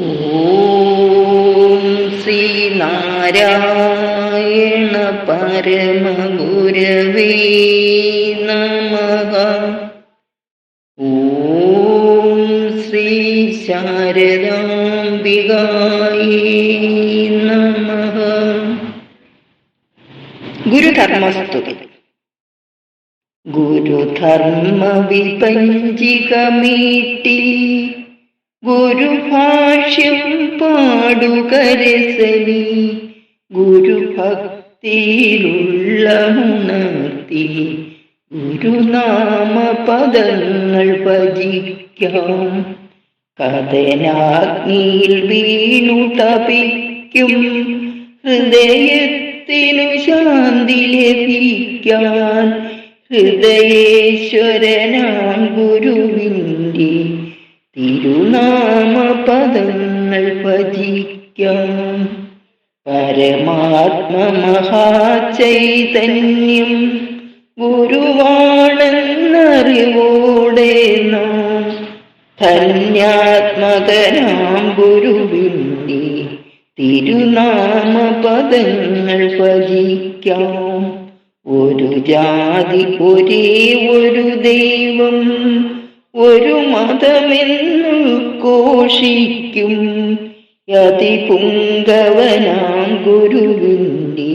ഓം ശ്രീ നാരായണ പരമഗുരവേ നമ. ഓം ശ്രീ ശാരദാംബികായേ നമ. ഗുരുധർമ്മസ്തുതി. ഗുരുധർമ്മ വിപഞ്ചികമീട്ടി ഗുരുഭാഷ്യം പാടുകരസനി ഗുരുഭക്തിയിലുള്ള ഉണർത്തി ഗുരുനാമ പദങ്ങൾ ഭജിക്കാം. കഥനാഗ്നിയിൽ വീണു തപിക്കും ഹൃദയത്തിനു ശാന്തി ലഭിക്കാൻ. ഹൃദയേശ്വരനാം ഗുരുവിന്റെ തിരുനാമ പദങ്ങൾ ഭജിക്കാം. പരമാത്മ മഹാചൈതന്യം ഗുരുവാണെന്നറിവോടെ നാം ധന്യാത്മകനാം ഗുരുവിന്റെ തിരുനാമപദങ്ങൾ ഭജിക്കാം. ഒരു ജാതി ഒരേ ഒരു ദൈവം ഒരു മതമെന്നു ഘോഷിക്കും. യതിപുങ്കവനാം ഗുരുവിന്റെ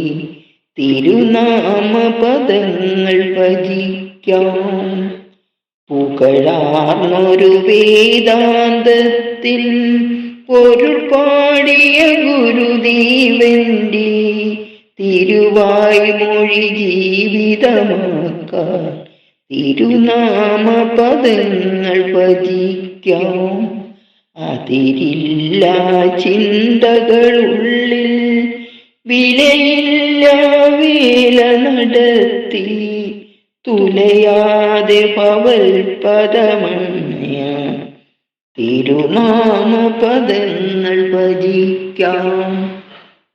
തിരുനാമപദങ്ങൾ ഭജിക്കാം. പുകഴാർന്നൊരു വേദാന്തത്തിൽ പൊരുൾ പാടിയ ഗുരുദേവന്റെ തിരുവായ്മൊഴി ജീവിതമാക്കാം. തിരുനാമ പദങ്ങൾ ഭജിക്കാം അതിരില്ല ചിന്തകളുള്ളിൽ വിലയില്ല വേല നടത്തി. തുലയാതെ പവൽ പദമണ്യ തിരുനാമ പദങ്ങൾ ഭജിക്കാം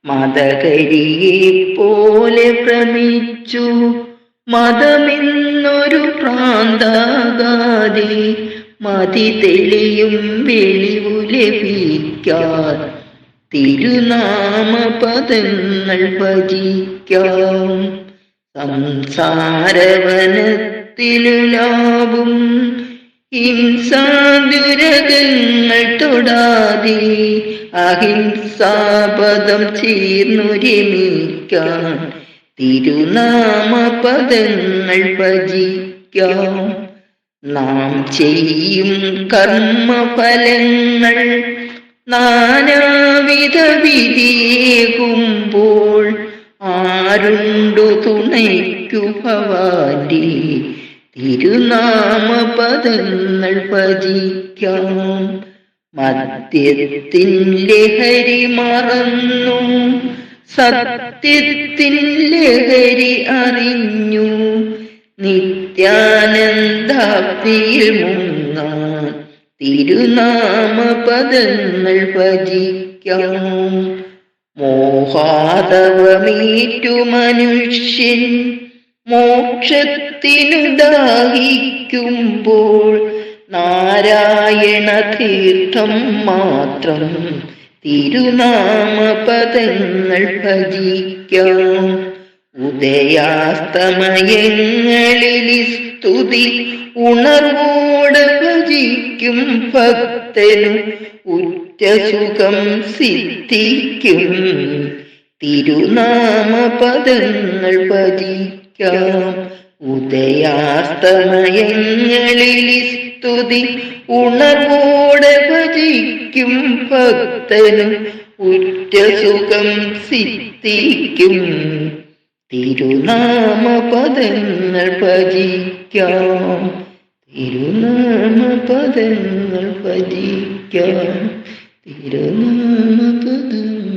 മതകരിയെ പോലെ ഭ്രമിച്ചു മതമെന്നൊരു പ്രാന്താകാതെ മതി തെളിയും വെളിവു ലഭിക്കാൻ തിരുനാമ പദങ്ങൾ ഭജിക്കാം സംസാരവനത്തിലു ലാഭം ഹിംസാദുരകങ്ങൾ തൊടാതെ അഹിംസാപദം ചേർന്നുരമിക്കാൻ. തിരുനാമ പദങ്ങൾ ഭജിക്കാം. നാം ചെയ്യും കർമ്മഫലങ്ങൾ. നാനാവിധ വിധിയേകുമ്പോൾ ആരുണ്ടു തുണയ്ക്കു ഭവാന്റെ തിരുനാമ പദങ്ങൾ ഭജിക്കാം. മദ്യത്തിൻ ലഹരി മറന്നു. സത്യത്തിൻ ലഹരി അറിഞ്ഞു. നിത്യാനന്ദാപ്തിയിൽ മുങ്ങാൻ തിരുനാമ പദങ്ങൾ ഭജിക്കാം. മോഹാതവമേറ്റു മനുഷ്യൻ മോക്ഷത്തിനു ദാഹിക്കുമ്പോൾ നാരായണ തീർത്ഥം മാത്രം തിരുനാമ പദങ്ങൾ ഭജിക്കാം. ഉദയാസ്തമയങ്ങളിൽ സ്തുതി ഉണർവോടെ ഭജിക്കും ഭക്തനും ഉറ്റസുഖം സിദ്ധിക്കും. തിരുനാമ പദങ്ങൾ ഭജിക്കാം. ഉദയാസ്തമയങ്ങളിൽ സ്തുതി ഉണർവോടെ ഭജിക്കും ഭക്തനും ഉറ്റ സുഖം സിദ്ധിക്കും. തിരുനാമ പദങ്ങൾ ഭജിക്കാം. തിരുനാമ പദങ്ങൾ ഭജിക്കാം. തിരുനാമ പദങ്ങൾ ഭജിക്കാം